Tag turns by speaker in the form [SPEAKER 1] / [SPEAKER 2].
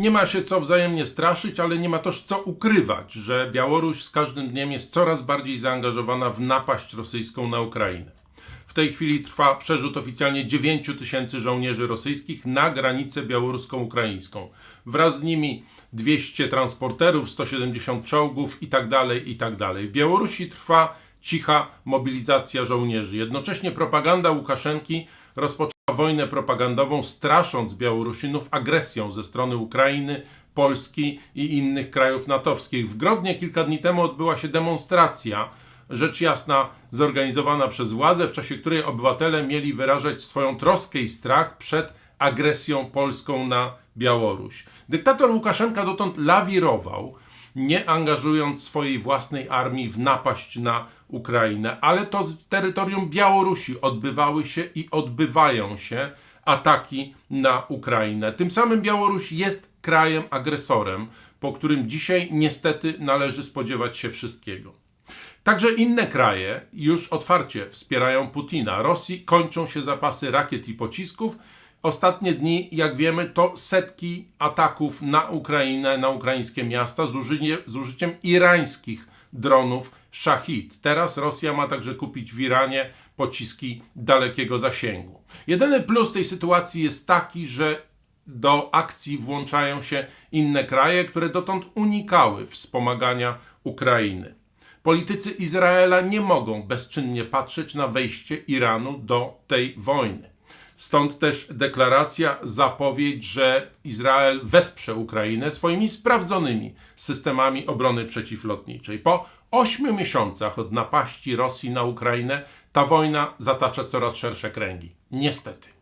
[SPEAKER 1] Nie ma się co wzajemnie straszyć, ale nie ma też co ukrywać, że Białoruś z każdym dniem jest coraz bardziej zaangażowana w napaść rosyjską na Ukrainę. W tej chwili trwa przerzut oficjalnie 9 tysięcy żołnierzy rosyjskich na granicę białoruską-ukraińską. Wraz z nimi 200 transporterów, 170 czołgów itd. itd. W Białorusi trwa cicha mobilizacja żołnierzy. Jednocześnie propaganda Łukaszenki rozpoczęła wojnę propagandową, strasząc Białorusinów agresją ze strony Ukrainy, Polski i innych krajów natowskich. W Grodnie kilka dni temu odbyła się demonstracja, rzecz jasna zorganizowana przez władze, w czasie której obywatele mieli wyrażać swoją troskę i strach przed agresją polską na Białoruś. Dyktator Łukaszenka dotąd lawirował, nie angażując swojej własnej armii w napaść na Ukrainę, ale to z terytorium Białorusi odbywały się i odbywają się ataki na Ukrainę. Tym samym Białoruś jest krajem agresorem, po którym dzisiaj niestety należy spodziewać się wszystkiego. Także inne kraje już otwarcie wspierają Putina. Rosji kończą się zapasy rakiet i pocisków. Ostatnie dni, jak wiemy, to setki ataków na Ukrainę, na ukraińskie miasta z, użycie, z użyciem irańskich dronów Shahid. Teraz Rosja ma także kupić w Iranie pociski dalekiego zasięgu. Jedyny plus tej sytuacji jest taki, że do akcji włączają się inne kraje, które dotąd unikały wspomagania Ukrainy. Politycy Izraela nie mogą bezczynnie patrzeć na wejście Iranu do tej wojny. Stąd też deklaracja, zapowiedź, że Izrael wesprze Ukrainę swoimi sprawdzonymi systemami obrony przeciwlotniczej. Po ośmiu miesiącach od napaści Rosji na Ukrainę ta wojna zatacza coraz szersze kręgi. Niestety.